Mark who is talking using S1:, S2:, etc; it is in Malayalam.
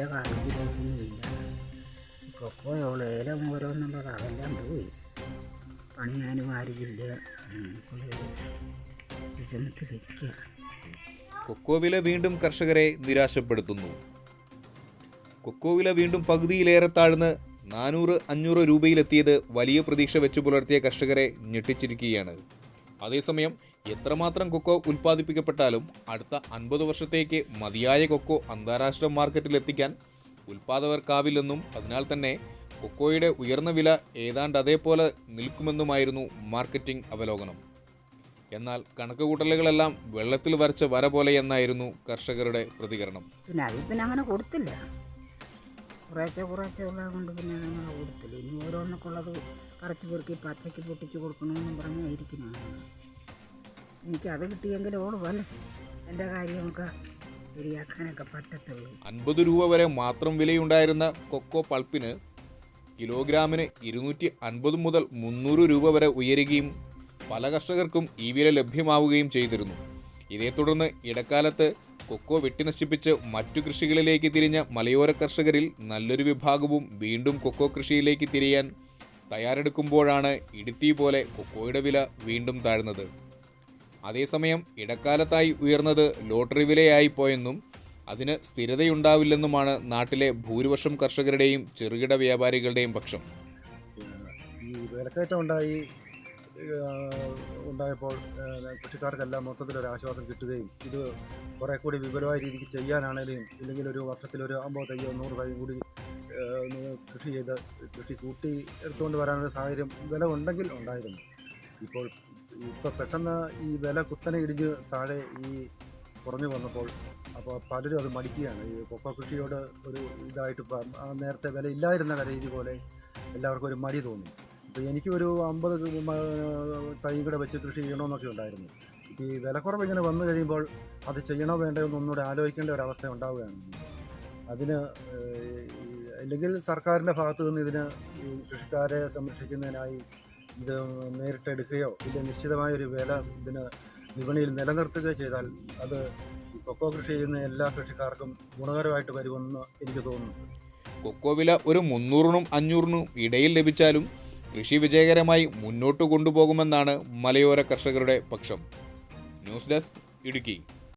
S1: വലിയ കാര്യത്തിലൊന്നുമില്ല കൊക്കോ ഏലം ഓരോന്നുള്ളത് അതെല്ലാം പോയി. പണിയാനും ആരുമില്ല. വിഷമത്തിലിരിക്കുക
S2: കൊക്കോ വില വീണ്ടും കർഷകരെ നിരാശപ്പെടുത്തുന്നു. കൊക്കോ വില വീണ്ടും പകുതിയിലേറെ താഴ്ന്ന് നാനൂറ് അഞ്ഞൂറ് രൂപയിലെത്തിയത് വലിയ പ്രതീക്ഷ വെച്ചു പുലർത്തിയ കർഷകരെ ഞെട്ടിച്ചിരിക്കുകയാണ്. അതേസമയം എത്രമാത്രം കൊക്കോ ഉൽപ്പാദിപ്പിക്കപ്പെട്ടാലും അടുത്ത അൻപത് വർഷത്തേക്ക് മതിയായ കൊക്കോ അന്താരാഷ്ട്ര മാർക്കറ്റിൽ എത്തിക്കാൻ ഉൽപ്പാദകർക്കാവില്ലെന്നും അതിനാൽ തന്നെ കൊക്കോയുടെ ഉയർന്ന വില ഏതാണ്ട് അതേപോലെ നിൽക്കുമെന്നുമായിരുന്നു മാർക്കറ്റിംഗ് അവലോകനം. എന്നാൽ കണക്കുകൂട്ടലുകളെല്ലാം വെള്ളത്തിൽ വരച്ച വര പോലെ എന്നായിരുന്നു കർഷകരുടെ പ്രതികരണം.
S1: പിന്നെ അതിൽ പിന്നെ അങ്ങനെ കൊടുത്തില്ല. കുറേശ്ശെ കുറേശ്ശെ ഉള്ളത് കൊണ്ട് പിന്നെ അങ്ങനെ കൊടുത്തില്ല. ഇനി ഓരോന്നൊക്കെ ഉള്ളത് പറിച്ച് പെറുക്കി പച്ചയ്ക്ക് പൊട്ടിച്ച് കൊടുക്കണമെന്നും പറഞ്ഞായിരിക്കുന്നതാണ് എനിക്ക് അത് കിട്ടിയെങ്കിൽ ഓടുവല്ലേ എന്റെ കാര്യമൊക്കെ ശരിയാക്കാനൊക്കെ പറ്റത്തുള്ളൂ.
S2: അൻപത് രൂപ വരെ മാത്രം വിലയുണ്ടായിരുന്ന കൊക്കോ പൾപ്പിന് കിലോഗ്രാമിന് ഇരുന്നൂറ്റി അൻപത് മുതൽ മുന്നൂറ് രൂപ വരെ ഉയരുകയും പല കർഷകർക്കും ഈ വില ലഭ്യമാവുകയും ചെയ്തിരുന്നു. ഇതേ തുടർന്ന് ഇടക്കാലത്ത് കൊക്കോ വെട്ടിനശിപ്പിച്ച് മറ്റു കൃഷികളിലേക്ക് തിരിഞ്ഞ മലയോര കർഷകരിൽ നല്ലൊരു വിഭാഗവും വീണ്ടും കൊക്കോ കൃഷിയിലേക്ക് തിരിയാൻ തയ്യാറെടുക്കുമ്പോഴാണ് ഇടുത്തി പോലെ കൊക്കോയുടെ വില വീണ്ടും താഴ്ന്നത്. അതേസമയം ഇടക്കാലത്തായി ഉയർന്നത് ലോട്ടറി വിലയായി പോയെന്നും അതിന് സ്ഥിരതയുണ്ടാവില്ലെന്നുമാണ് നാട്ടിലെ ഭൂരിപക്ഷം കർഷകരുടെയും ചെറുകിട വ്യാപാരികളുടെയും പക്ഷം.
S3: ഈ വിലക്കയറ്റം ഉണ്ടായി ഉണ്ടായപ്പോൾ കൃഷിക്കാർക്കെല്ലാം മൊത്തത്തിലൊരു ആശ്വാസം കിട്ടുകയും ഇത് കുറേ കൂടി വിപുലമായ രീതിക്ക് ചെയ്യാനാണെങ്കിലും ഇല്ലെങ്കിൽ ഒരു വർഷത്തിൽ ഒരു അമ്പത് തയ്യോ നൂറ് തൈ കൂടി കൃഷി ചെയ്ത് കൃഷി കൂട്ടി എടുത്തുകൊണ്ട് വരാനൊരു സാഹചര്യം വില ഉണ്ടെങ്കിൽ ഉണ്ടായിരുന്നു. ഇപ്പോൾ ഇപ്പോൾ പെട്ടെന്ന് ഈ വില കുത്തനെ ഇടിഞ്ഞ് താഴെ ഈ കുറഞ്ഞു വന്നപ്പോൾ അപ്പോൾ പലരും അത് മടിക്കുകയാണ്. ഈ കൊക്കോ കൃഷിയോട് ഒരു ഇതായിട്ട് നേരത്തെ വില ഇല്ലായിരുന്ന രീതി ഇതുപോലെ എല്ലാവർക്കും ഒരു മടി തോന്നി. അപ്പോൾ എനിക്കൊരു അമ്പത് തൈ കൂടെ വെച്ച് കൃഷി ചെയ്യണമെന്നൊക്കെ ഉണ്ടായിരുന്നു. ഈ വിലക്കുറവ് ഇങ്ങനെ വന്നു കഴിയുമ്പോൾ അത് ചെയ്യണോ വേണ്ടോ എന്ന് ഒന്നുകൂടെ ആലോചിക്കേണ്ട ഒരു അവസ്ഥ ഉണ്ടാവുകയാണ്. അതിന് അല്ലെങ്കിൽ സർക്കാരിന്റെ ഭാഗത്തു നിന്ന് ഇതിന് കൃഷിക്കാരെ സംരക്ഷിക്കുന്നതിനായി ഇത് നേരിട്ടെടുക്കുകയോ ഇതിന്റെ നിശ്ചിതമായ ഒരു വില ഇതിന് വിപണിയിൽ നിലനിർത്തുകയോ ചെയ്താൽ അത് കൊക്കോ കൃഷി ചെയ്യുന്ന എല്ലാ കൃഷിക്കാർക്കും ഗുണകരമായിട്ട് വരുമെന്ന് എനിക്ക് തോന്നുന്നു.
S2: കൊക്കോ വില ഒരു മുന്നൂറിനും അഞ്ഞൂറിനും ഇടയിൽ ലഭിച്ചാലും കൃഷി വിജയകരമായി മുന്നോട്ട് കൊണ്ടുപോകുമെന്നാണ് മലയോര കർഷകരുടെ പക്ഷം. News desk Idukki.